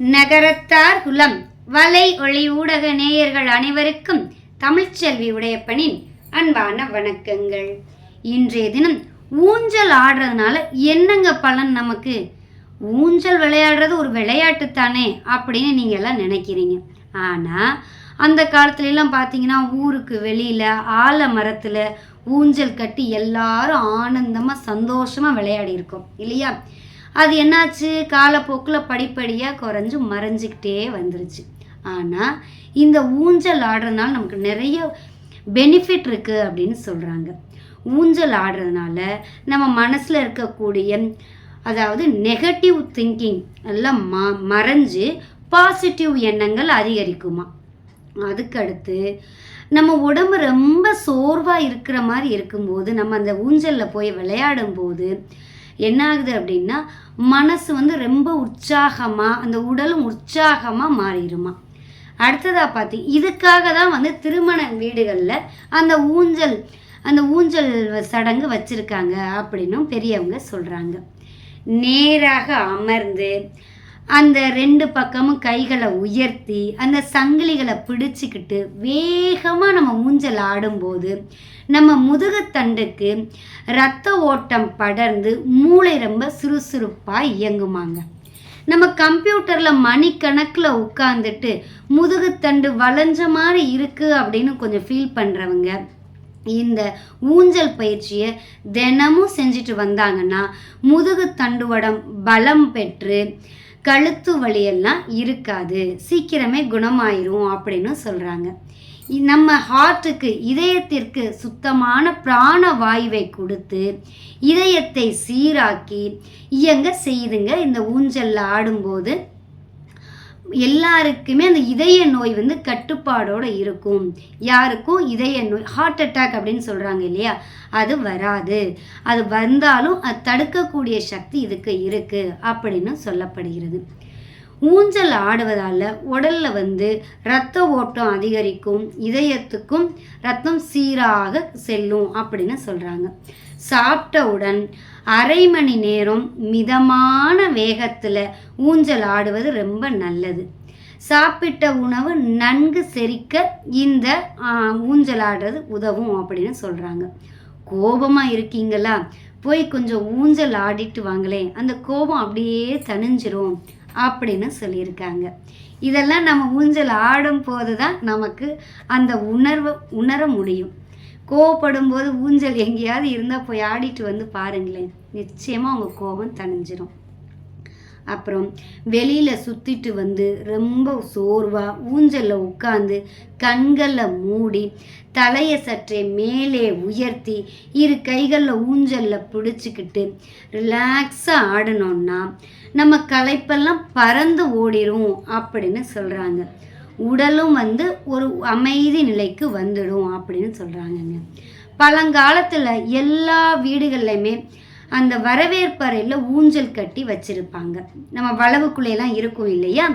நகரத்தார் குலம். வலை ஒளி ஊடக நேயர்கள் அனைவருக்கும் தமிழ்ச்செல்வி உடையப்பனின் அன்பான வணக்கங்கள். இன்றைய தினம் ஊஞ்சல் ஆடுறதுனால என்னங்க பலன் நமக்கு? ஊஞ்சல் விளையாடுறது ஒரு விளையாட்டு தானே அப்படின்னு நீங்கள் எல்லாம் நினைக்கிறீங்க. ஆனால் அந்த காலத்துல எல்லாம் பார்த்தீங்கன்னா ஊருக்கு வெளியில் ஆலமரத்தில் ஊஞ்சல் கட்டி எல்லாரும் ஆனந்தமாக சந்தோஷமாக விளையாடி இருக்கோம் இல்லையா? அது என்னாச்சு? காலப்போக்கில் படிப்படியாக குறைஞ்சு மறைஞ்சிக்கிட்டே வந்துருச்சு. ஆனால் இந்த ஊஞ்சல் ஆடுறதுனால நமக்கு நிறைய பெனிஃபிட் இருக்குது அப்படின்னு சொல்கிறாங்க ஊஞ்சல் ஆடுறதுனால நம்ம மனசில் இருக்கக்கூடிய அதாவது நெகட்டிவ் திங்கிங் எல்லாம் ம மறைஞ்சு பாசிட்டிவ் எண்ணங்கள் அதிகரிக்குமா? அதுக்கடுத்து நம்ம உடம்பு ரொம்ப சோர்வாக இருக்கிற மாதிரி இருக்கும்போது நம்ம அந்த ஊஞ்சலில் போய் விளையாடும் போது என்ன ஆகுது அப்படின்னா மனசு வந்து ரொம்ப உற்சாகமாக அந்த உடலும் உற்சாகமாக மாறிடுமா? அடுத்ததாக பார்த்து இதுக்காக தான் வந்து திருமண வீடுகளில் அந்த ஊஞ்சல் அந்த ஊஞ்சல் சடங்கு வச்சுருக்காங்க அப்படின்னும் பெரியவங்க சொல்கிறாங்க நேராக அமர்ந்து அந்த ரெண்டு பக்கமும் கைகளை உயர்த்தி அந்த சங்கிலிகளை பிடிச்சிக்கிட்டு வேகமாக நம்ம ஊஞ்சல் ஆடும்போது நம்ம முதுகுத்தண்டுக்கு ரத்த ஓட்டம் படர்ந்து மூளை ரொம்ப சுறுசுறுப்பாக இயங்குமாங்க. நம்ம கம்ப்யூட்டரில் மணிக்கணக்கில் உட்காந்துட்டு முதுகுத்தண்டு வளைஞ்ச மாதிரி இருக்குது அப்படின்னு கொஞ்சம் ஃபீல் பண்ணுறவங்க இந்த ஊஞ்சல் பயிற்சியை தினமும் செஞ்சுட்டு வந்தாங்கன்னா முதுகு தண்டுவடம் பலம் பெற்று கழுத்து வலியெல்லாம் இருக்காது. சீக்கிரமே குணமாயிரும் அப்படின்னு சொல்கிறாங்க நம்ம ஹார்ட்டுக்கு இதயத்திற்கு சுத்தமான பிராண வாயுவை கொடுத்து இதயத்தை சீராக்கி இயங்க செய்யுதுங்க. இந்த ஊஞ்சலில் ஆடும்போது எல்லாருக்குமே அந்த இதய நோய் வந்து கட்டுப்பாடோடு இருக்கும். யாருக்கும் இதய நோய் ஹார்ட் அட்டாக் அப்படின்னு சொல்கிறாங்க இல்லையா? அது வராது. அது வந்தாலும் அது தடுக்கக்கூடிய சக்தி இதுக்கு இருக்குது அப்படின்னு சொல்லப்படுகிறது. ஊஞ்சல் ஆடுவதால் உடலில் வந்து இரத்த ஓட்டம் அதிகரிக்கும் இதயத்துக்கும் ரத்தம் சீராக செல்லும் அப்படின்னு சொல்கிறாங்க சாப்பிட்டவுடன் அரை மணி நேரம் மிதமான வேகத்தில் ஊஞ்சல் ஆடுவது ரொம்ப நல்லது. சாப்பிட்ட உணவு நன்கு செரிக்க இந்த ஊஞ்சல் ஆடுறது உதவும் அப்படின்னு சொல்கிறாங்க கோபமாக இருக்கீங்களா? போய் கொஞ்சம் ஊஞ்சல் ஆடிட்டு வாங்களேன். அந்த கோபம் அப்படியே தணிஞ்சிரும் அப்படின்னு சொல்லியிருக்காங்க. இதெல்லாம் நம்ம ஊஞ்சல் ஆடும் போது தான் நமக்கு அந்த உணர்வை உணர முடியும். கோவப்படும் போது ஊஞ்சல் எங்கேயாவது இருந்தால் போய் ஆடிட்டு வந்து பாருங்களேன். நிச்சயமாக அவங்க கோபம் தணிஞ்சிரும். அப்புறம் வெளியில் சுற்றிட்டு வந்து ரொம்ப சோர்வாக ஊஞ்சலில் உட்காந்து கண்களில் மூடி தலையை சற்றே மேலே உயர்த்தி இரு கைகளில் ஊஞ்சலில் பிடிச்சிக்கிட்டு ரிலாக்ஸாக ஆடணும்னா நம்ம களைப்பெல்லாம் பறந்து ஓடிடும் அப்படின்னு சொல்கிறாங்க உடலும் வந்து ஒரு அமைதி நிலைக்கு வந்துடும் அப்படின்னு சொல்கிறாங்கங்க பழங்காலத்தில் எல்லா வீடுகள்லையுமே அந்த வரவேற்பறையில் ஊஞ்சல் கட்டி வச்சுருப்பாங்க. நம்ம வளவுக்குள்ளேலாம் இருக்கும் இல்லையா?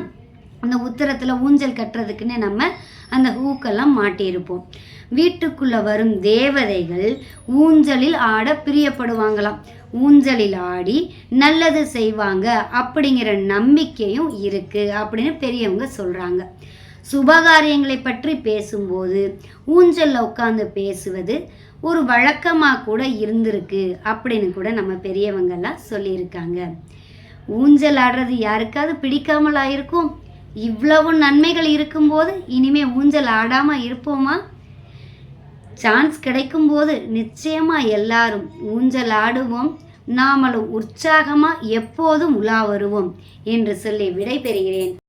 அந்த உத்தரத்தில் ஊஞ்சல் கட்டுறதுக்குன்னே நம்ம அந்த ஹூக்கெல்லாம் மாட்டியிருப்போம். வீட்டுக்குள்ளே வரும் தேவதைகள் ஊஞ்சலில் ஆட பிரியப்படுவாங்களாம். ஊஞ்சலில் ஆடி நல்லது செய்வாங்க அப்படிங்கிற நம்பிக்கையும் இருக்குது அப்படின்னு பெரியவங்க சொல்கிறாங்க சுபகாரியங்களை பற்றி பேசும்போது ஊஞ்சலில் உட்காந்து பேசுவது ஒரு வழக்கமாக கூட இருந்திருக்கு அப்படின்னு கூட நம்ம பெரியவங்கெல்லாம் சொல்லியிருக்காங்க. ஊஞ்சல் ஆடுறது யாருக்காவது பிடிக்காமலா இருக்கும் இவ்வளவு நன்மைகள் இருக்கும்போது இனிமே ஊஞ்சல் ஆடாமல் இருப்போமா? சான்ஸ் கிடைக்கும்போது நிச்சயமாக எல்லாரும் ஊஞ்சல் ஆடுவோம். நாமளும் உற்சாகமாக எப்போதும் உலா வருவோம் என்று சொல்லி விடைபெறுகிறேன்.